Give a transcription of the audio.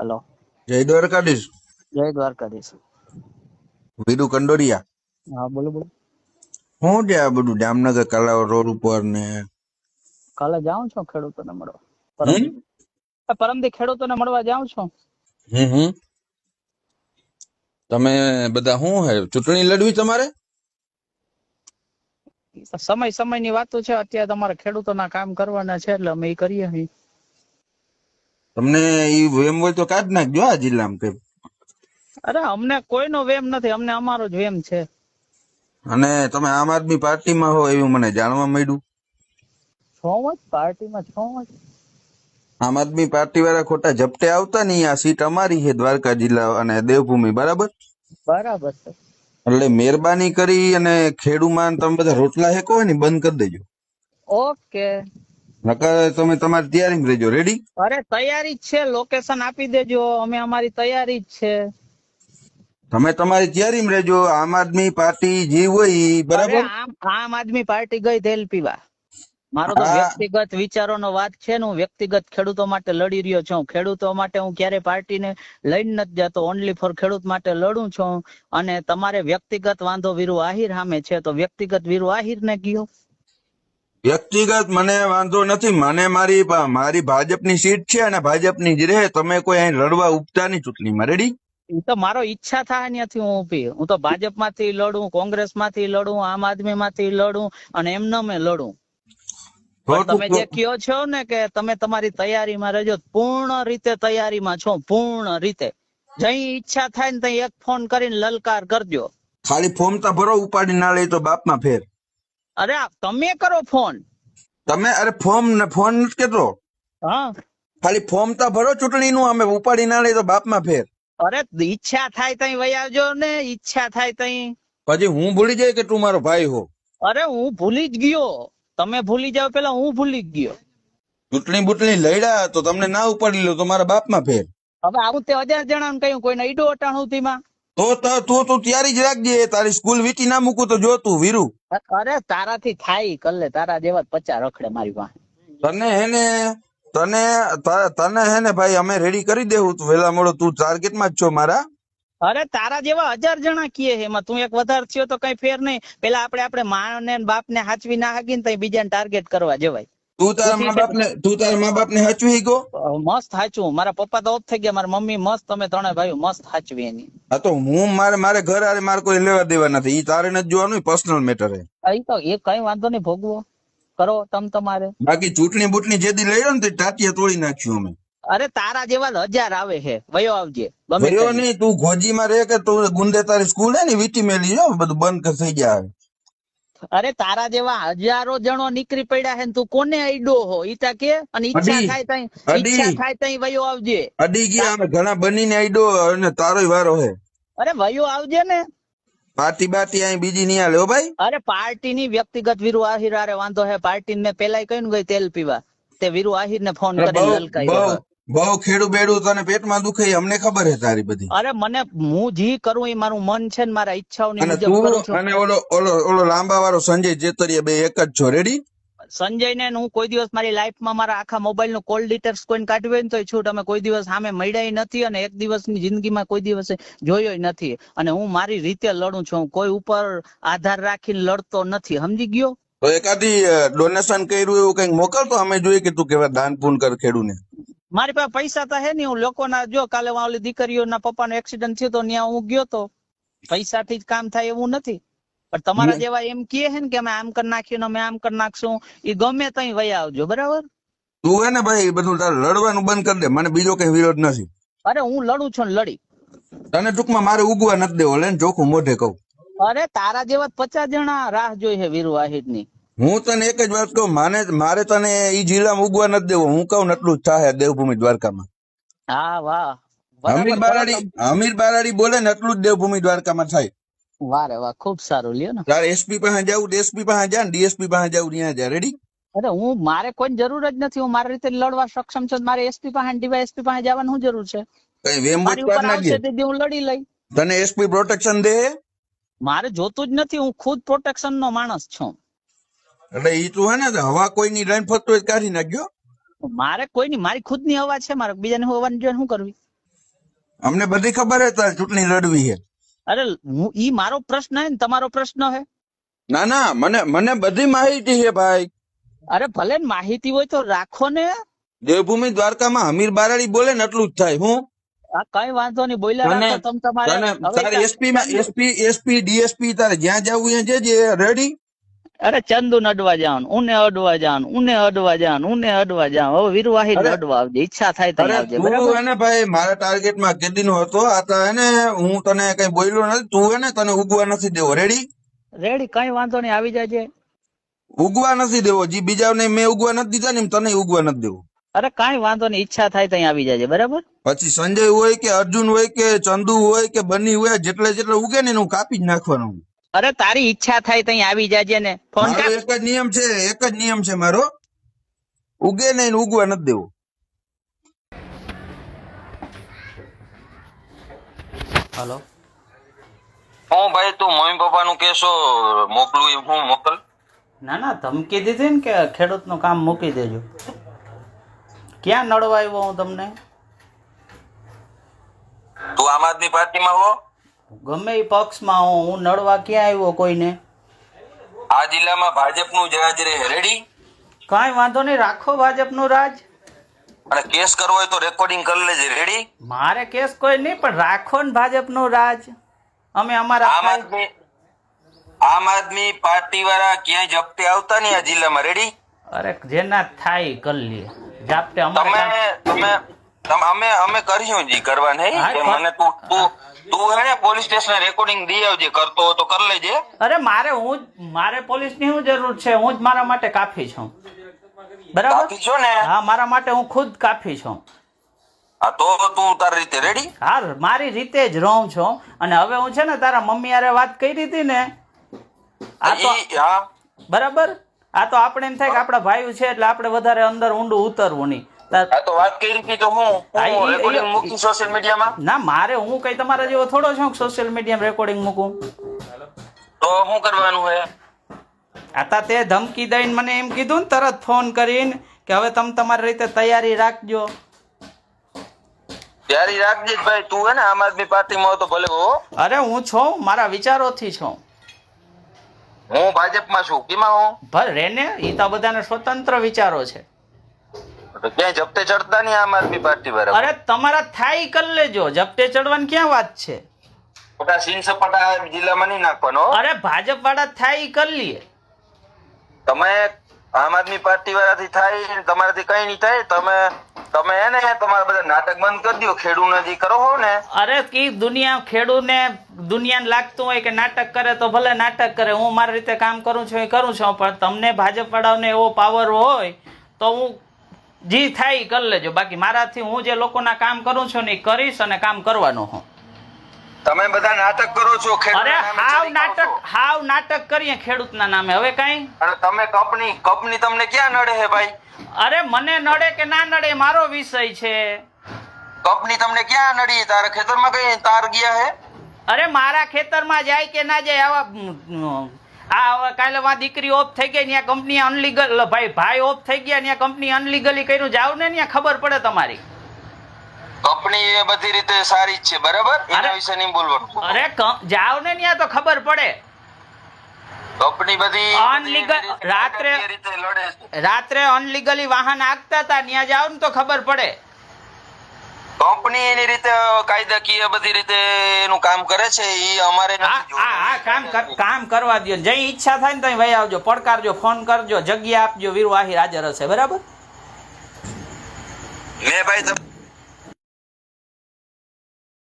Hello. જય દ્વારકાધીશ. જય દ્વારકાધીશ. વીરુ કંડોરિયા. હા બોલો બોલો. હું છે આ બધું જામનગર કલાવ રોડ ઉપર ને? કાલે જાઉં છું ખેડૂતોને મળવા? પરમદી ખેડૂતોને મળવા જાઉં છું? હમ હમ. તમે બધા શું હે? ચૂંટણી લડવી તમારે? સમય સમયની વાતો છે અત્યારે તમારે ખેડૂતોના કામ કરવાના છે એટલે અમે એ કરીએ તમને ઈ વેમ હોય તો કાઢ નાખજો આ જિલ્લામાં કે અરે અમને કોઈનો વેમ નથી અમને અમારો જ વેમ છે. અને તમે આમ આદમી પાર્ટીમાં હો એવું મને જાણવા મળ્યું. છો જ પાર્ટીમાં છો જ. આમ આદમી પાર્ટી વાળા ખોટા ઝપટે આવતા નહીં આ સીટ અમારી છે દ્વારકા જિલ્લા અને દેવભૂમિ બરાબર? બરાબર એટલે મહેરબાની કરી અને ખેડૂમાં તમે બધા રોટલા હેકો હોય ને બંધ કરી દેજો. ઓકે. નકર તમે તમારી તૈયારી રહેજો. રેડી અરે તૈયારી જ છે. લોકેશન આપી દેજો. અમે અમારી તૈયારી જ છે. તમે તમારી તૈયારીમાં રહેજો. આમ આદમી પાર્ટી જે હોય બરાબર? આમ આદમી પાર્ટી ગઈ તેલ પીવા. મારો તો. વ્યક્તિગત વિચારોનો વાત છે ને હું વ્યક્તિગત ખેડૂતો માટે લડી રહ્યો છું. ખેડૂતો માટે હું ક્યારે પાર્ટીને લઈને નથી જતો. ઓનલી ફોર ખેડૂત માટે લડું છું. અને તમારે વ્યક્તિગત વાંધો વીરુ આહિર સામે છે. તો વ્યક્તિગત વીરુ આહિર ને ગયો વ્યક્તિગત મને વાંધો નથી. મને મારી મારી ભાજપની સીટ છે અને ભાજપની જ રહે. તમે કોઈ અહીં લડવા ઉપતા નહીં ચૂંટણીમાં રેડી તો મારો ઈચ્છા થાય ત્યાંથી હું ઊભી હું તો ભાજપમાંથી લડું કોંગ્રેસમાંથી લડું આમ આદમી માંથી લડું અને એમને મેં લડું. તમે જે કયો છો ને કે તમે તમારી તૈયારીમાં રહેજો. પૂર્ણ રીતે તૈયારીમાં છો. પૂર્ણ રીતે. જઈ ઈચ્છા થાય ને ત્યાં એક ફોન કરીને લલકાર કરજો. ખાલી ફોર્મ તો ભરો ઉપાડી ના લઈ તો બાપમાં ફેર. અરે તમે કરો ફોન. તમે અરે ફોર્મ ને ફોન કેતો? હા. ખાલી ફોર્મ તો ભરો ચૂંટણીનું અમે ઉપાડી ના લઈ તો બાપમાં ફેર. અરે ઈચ્છા થાય તઈ વહી આવજો ને ઈચ્છા થાય તઈ. પછી હું ભૂલી જાય કે તું મારો ભાઈ હો? અરે હું ભૂલી જ ગયો. તમે ભૂલી જાવ પેલા હું ભૂલી જ ગયો. ચૂંટણી બુટણી લડ્યા તો તમને ના ઉપાડી લો તો મારા બાપમાં ફેર. હવે આવું તે હજાર જણા ને કહ્યું કોઈને ઈડો અટાણું માં તો તું તું તૈયારી જ રાખજે તારી સ્કૂલ વીટી ના મૂકું તો જો તું વીરુ. અરે તારાથી થાય કલ્લે તારા જેવા પચાસ રખડે મારી પાસે. તને હેને તને તને હે ને ભાઈ અમે રેડી કરી દેવું. તું વેલા મોડો તું ટાર્ગેટમાં જ છો મારા. અરે તારા જેવા હજાર જણા કીએ એમાં. તું એક વધારે થયો તો કઈ ફેર નહીં. પેલા આપણે આપણે માં ને બાપ ને હાચવી ના હાકી ને તઈ બીજાને ટાર્ગેટ કરવા જવાય. તું તારા મા બાપ ને તું તારા મા બાપ ને હાચવી ગયો મસ્ત હાચવું મારા પપ્પા તો ઓફ થઈ ગયા. મારા મમ્મી મસ્ત તમે ત્રણે ભાઈઓ મસ્ત હાચવી એની. હા તો હું મારે મારે ઘર આરે મારે કોઈ લેવા દેવા નથી. ઈ તારે નથી જોવાનું પર્સનલ મેટર હે. એ તો એ કઈ વાંધો નહીં ભોગવો. કરો તમ તમારે. બાકી ચૂંટણી બૂટણી જેદી લો ને તે ટાટિયા તોડી નાખ્યું અમે. અરે તારા જેવા હજાર આવે છે વયો આવજે. ગમે. નહીં તું ગોજીમાં રહે કે તું ગુંદે તારી સ્કૂલ હે ને વીટી મેલી જો બધું બંધ થઈ ગયા અરે તારા જેવા હજારો જણો નીકળી પડ્યા હે તું કોને અડ્યો હો? ઈતા કે અને ઈચ્છા થાય તઈ ઈચ્છા થાય તઈ વયો આવજે. અડી ગયા અમે ઘણા બનીને આઈડો અને તારોય વારો હે. અરે વયો આવજે ને. પાર્ટી બાટી અહીં બીજી નહીં હાલે ભાઈ? અરે પાર્ટી ની વ્યક્તિગત વીરુ આહિર હારે વાંધો હે. પાર્ટી ને પેલા કહ્યું ને ગઈ તેલ પીવા. તે વીરુ આહિર ને ફોન કરી કરીને બહુ ખેડું બેડું તને પેટમાં દુખે અમને ખબર હે તારી બધી. અરે મને હું જી કરું એ મારું મન છે ને મારા ઈચ્છાઓની મુજબ કરું છું. અને ઓલો ઓલો ઓલો લાંબા વાળો સંજય જેતરીયા બે એક જ છો રેડી સંજય ને હું કોઈ દિવસ મારી લાઈફમાં મારા આખા મોબાઈલનું કોલ ડિટેલ્સ કોઈને કાઢવી હોય ને તો છૂટ અમે કોઈ દિવસ સામે મળ્યા નથી અને એક દિવસની જિંદગીમાં કોઈ દિવસે જોયો નથી. અને હું મારી રીતે લડું છું કોઈ ઉપર આધાર રાખીને લડતો નથી. સમજી ગયો? તો એકાદી ડોનેશન કર્યું એવું કંઈક મોકલતો અમે જોઈએ કે તું કેવા દાન પૂન કર ખેડૂને. મારી પાસે પૈસા તો હે નહીં હું લોકોના જો કાલે ઓલી દીકરીઓના પપ્પાનો એક્સિડન્ટ થયો તો ત્યાં હું ગયો તો પૈસાથી જ કામ થાય એવું નથી. પણ તમારા જેવા એમ કહે હે ને કે અમે આમ કરી નાખ્યું અમે આમ કરી નાખશું એ ગમે તઈ વયા આવજો બરાબર? તું હે ને ભાઈ બધું તાર લડવાનું બંધ કરી દે. મને બીજો કઈ વિરોધ નથી. અરે હું લડું છું ને લડી. તને ટૂંકમાં મારે ઉગવા નથી દેવો લે ચોખ્ખું મોઢે કહું. અરે તારા જેવા પચાસ જણા રાહ જોઈ હે વીરુ વાહિદની હું તને એક જ વાત કહું માને મારે તને ઈ જિલ્લામાં ઉગવા નથી દેવો. હું કહું એટલું જ થાય દેવભૂમિ દ્વારકામાં. હા વાહ. અમીર બારાડી અમીર બારાડી બોલે ને એટલું જ દેવભૂમિ દ્વારકામાં થાય. વારે વાહ ખૂબ સારું. લ્યો ને. તારે એસપી પાસે જવું એસપી પાસે જા ને ડીએસપી પાસે જવું ત્યાં જા. રેડી અરે હું મારે કોઈ જરૂર જ નથી. હું મારી રીતે લડવા સક્ષમ છું મારે એસપી પાસે ડીવાયએસપી પાસે જવાનું શું જરૂર છે? કઈ વેમ મારી કાઢ ઉપર નાખજે. આવશે હું લડી લઈ તને એસપી પ્રોટેક્શન દે? મારે જોતું જ નથી. હું ખુદ પ્રોટેક્શન નો માણસ છું. એટલે ઈ તું હે ને હવા કોઈની લઈને ફરતો હોય કાઢી નાખજો. મારે કોઈ નહીં મારી ખુદની હવા છે મારે બીજાની હવાની જોઈને શું કરવી? અમને બધી ખબર હે તારે ચૂંટણી લડવી છે અરે હું ઈ મારો પ્રશ્ન હે ને તમારો પ્રશ્ન હે. ના ના મને મને બધી માહિતી છે ભાઈ. અરે ભલે ને માહિતી હોય તો રાખો ને. દેવભૂમિ દ્વારકામાં હમીર બારાડી બોલે ને એટલું જ થાય હું? આ કઈ વાંધો નહીં બોલ્યા તમ તમારે. તારે એસપી માં એસપી એસપી ડીએસપી તારે જ્યાં જવું ત્યાં જજે રેડી અરે ચંદુ અડવા જાન ઉને અડવા જાન ઉને અડવા જાન ઉને અડવા જાન હવે વીરવાહી અડવા આવજે ઈચ્છા થાય તો આવજે તું હે ભાઈ મારા ટાર્ગેટમાં કેદી નો હતો આ તો હે ને હું તને કઈ બોલ્યો નથી તું હે ને તને ઉગવા નથી દેવો રેડી રેડી કઈ વાંધો નહીં આવી જાજે. ઉગવા નથી દેવો જી બીજાને મેં ઉગવા નથી દીધા ને તને ઉગવા નથી દેવો. અરે કઈ વાંધો નહીં ઈચ્છા થાય ત્યાં આવી જાજે બરાબર? પછી સંજય હોય કે અર્જુન હોય કે ચંદુ હોય કે બની હોય જેટલે જેટલે ઉગે ને એનું કાપી જ નાખવાનું અરે તારી ઈચ્છા થાય તઈ આવી જાજે ને. ફોન કર. એક જ નિયમ છે એક જ નિયમ છે મારો. ઉગે નહીં ઉગવા નથી દેવું. હલો. હું ભાઈ તું મમ્મી પપ્પા નું કેશો મોકલું એ હું મોકલ. ના ના ધમકી દીધી ને કે ખેડૂતનું કામ મૂકી દેજો. ક્યાં નડવા આવ્યો હું તમને? તું આમ આદમી પાર્ટીમાં હો. ગમે એ પક્ષમાં હું હું નડવા ક્યાં આવ્યો કોઈને? આ જિલ્લામાં ભાજપનું જ રાજ રહે. રેડી કાંઈ વાંધો નહીં રાખો ભાજપનું રાજ. અને કેસ કરવો હોય તો રેકોર્ડિંગ કરી લેજે. રેડી મારે કેસ કોઈ નહીં પણ રાખો ને ભાજપનું રાજ. અમે અમારા આમ આદમી આમ આદમી પાર્ટી વાળા ક્યાંય જપ્તે આવતા નહીં આ જિલ્લામાં. રેડી અરે જેના થાય કરી લે. જાપતે તમે તમ- અમે અમે કર્યું જી કરવા નહીં. કે મને તું તું તું હે ને પોલીસ સ્ટેશન રેકોર્ડિંગ દઈ આવજે. કરતો તો કર લેજે. અરે મારે હું મારે પોલીસની શું જરૂર છે? હું જ મારા માટે કાફી છું. બરાબર? છો ને? હા મારા માટે હું ખુદ કાફી છું. હા તો તું તારી રીતે રેડી હા મારી રીતે જ રહું છું. અને હવે હું છે ને તારા મમ્મી આરે વાત કરી હતી ને આ તો હા. બરાબર? આ તો આપણે એમ થાય કે આપણા ભાઈ છે એટલે આપણે વધારે અંદર ઊંડું ઉતરવું નહીં. તો વાત કરી હતી તો હું હા, ઈ- હું ઈ- રેકોર્ડિંગ મૂકી સોશિયલ મીડિયામાં ના મારે હું કઈ તમારા જેવો થોડો છું સોશિયલ મીડિયા રેકોર્ડિંગ મૂકું? તો શું કરવાનું હે? આતા તે ધમકી દઈને મને એમ કીધું ને તરત ફોન કરીને કે હવે તમે તમારી રીતે તૈયારી રાખજો. તૈયારી રાખજે ભાઈ તું હે ને આમ આદમી પાર્ટીમાં તો ભલે હો. અરે હું છું મારા વિચારોથી છું. હું ભાજપમાં છું. કેમાં હું? ભલે રેને એ તો બધાને સ્વતંત્ર વિચારો છે. ક્યાંય જપ્તે ચડતા નહીં આમ આદમી પાર્ટી વાળા અરે તમારા થાય કર લેજો. જપટે ચડવાની ક્યાં વાત છે? ખોટા સીન સપાટા જિલ્લામાં નહીં નાખવાનો અરે ભાજપ વાળા થાય કર લઈએ તમે આમ આદમી પાર્ટી વાળાથી થાય તમારાથી કઈ નહીં થાય. તમે તમે એને તમારા બધા નાટક બંધ કરી દો ખેડૂત જે કરો હો ને. અરે કી દુનિયા ખેડૂને દુનિયાને લાગતું હોય કે નાટક કરે તો ભલે નાટક કરે હું મારી રીતે કામ કરું છું એ કરું છું પણ તમને ભાજપ વાળાઓને એવો પાવર હોય તો હું જી થાય કરી લેજો. બાકી મારાથી હું જે લોકોના કામ કરું છું ને એ કરીશ અને કામ કરવાનો હું. તમે બધા નાટક કરો છો અરે હાવ. નાટક હાવ નાટક કરીએ ખેડૂતના નામે. હવે કઈ? અરે તમે કંપની કંપની તમને ક્યાં નડે હે ભાઈ? અરે મને નડે કે ના નડે મારો વિષય છે. કંપની તમને ક્યાં નડી? તારા ખેતરમાં કઈ તાર ગયા હે? અરે મારા ખેતરમાં જાય કે ના જાય આવા આ હવે કાલે માં દીકરી ઓફ થઈ ગઈ ત્યાં કંપની અનલીગલ ભાઈ ભાઈ ઓફ થઈ ગયા ત્યાં કંપની અનલીગલી કર્યું. જાવ ને ત્યાં ખબર પડે તમારી. કંપની એ બધી રીતે સારી જ છે બરાબર? એના વિશે નહીં બોલવાનું. અરે જાવ ને ત્યાં તો ખબર પડે. કંપની બધી Unlegal- રાત્રે- રાત્રે અનલીગલી વાહન આગતા હતા ત્યાં જાવ ને તો ખબર પડે. કંપની એની રીતે કાયદાકીય બધી રીતે એનું કામ કરે છે એ અમારે કામ કામ કરવા દો જઈ ઈચ્છા થાય ને ત્યાં ભાઈ આવજો. પડકારજો ફોન કરજો જગ્યા આપજો વીર વાહિર હાજર હશે બરાબર? મેં ભાઈ